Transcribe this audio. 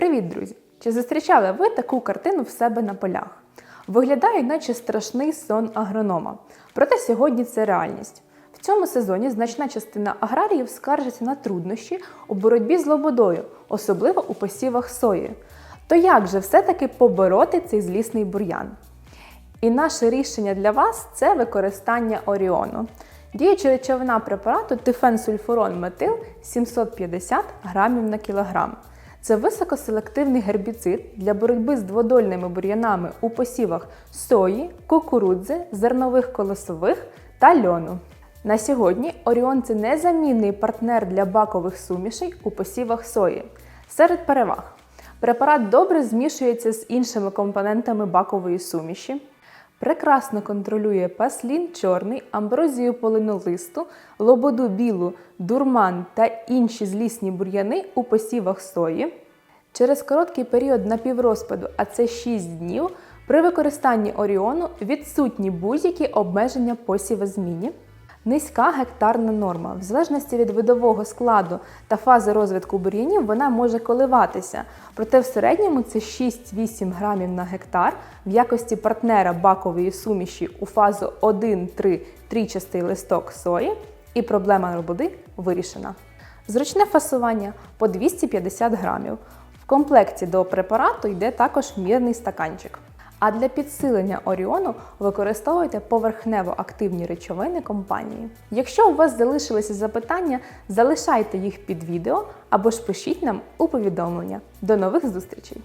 Привіт, друзі! Чи зустрічали ви таку картину в себе на полях? Виглядає, наче страшний сон агронома. Проте сьогодні це реальність. В цьому сезоні значна частина аграріїв скаржиться на труднощі у боротьбі з лободою, особливо у посівах сої. То як же все-таки побороти цей злісний бур'ян? І наше рішення для вас це використання оріону. Діюча речовина препарату тифенсульфурон метил 750 грамів на кілограм. Це високоселективний гербіцид для боротьби з дводольними бур'янами у посівах сої, кукурудзи, зернових колосових та льону. На сьогодні Оріон це незамінний партнер для бакових сумішей у посівах сої. Серед переваг препарат добре змішується з іншими компонентами бакової суміші. Прекрасно контролює паслін чорний, амброзію полинолисту, лободу білу, дурман та інші злісні бур'яни у посівах сої. Через короткий період напіврозпаду, а це 6 днів, при використанні оріону відсутні будь-які обмеження посівозміні. Низька гектарна норма. В залежності від видового складу та фази розвитку бур'янів вона може коливатися. Проте в середньому це 6-8 грамів на гектар в якості партнера бакової суміші у фазу 1-3 трічастий листок сої, і проблема роботи вирішена. Зручне фасування по 250 грамів. В комплекті до препарату йде також мірний стаканчик. А для підсилення оріону використовуйте поверхнево активні речовини компанії. Якщо у вас залишилися запитання, залишайте їх під відео або ж пишіть нам у повідомлення. До нових зустрічей!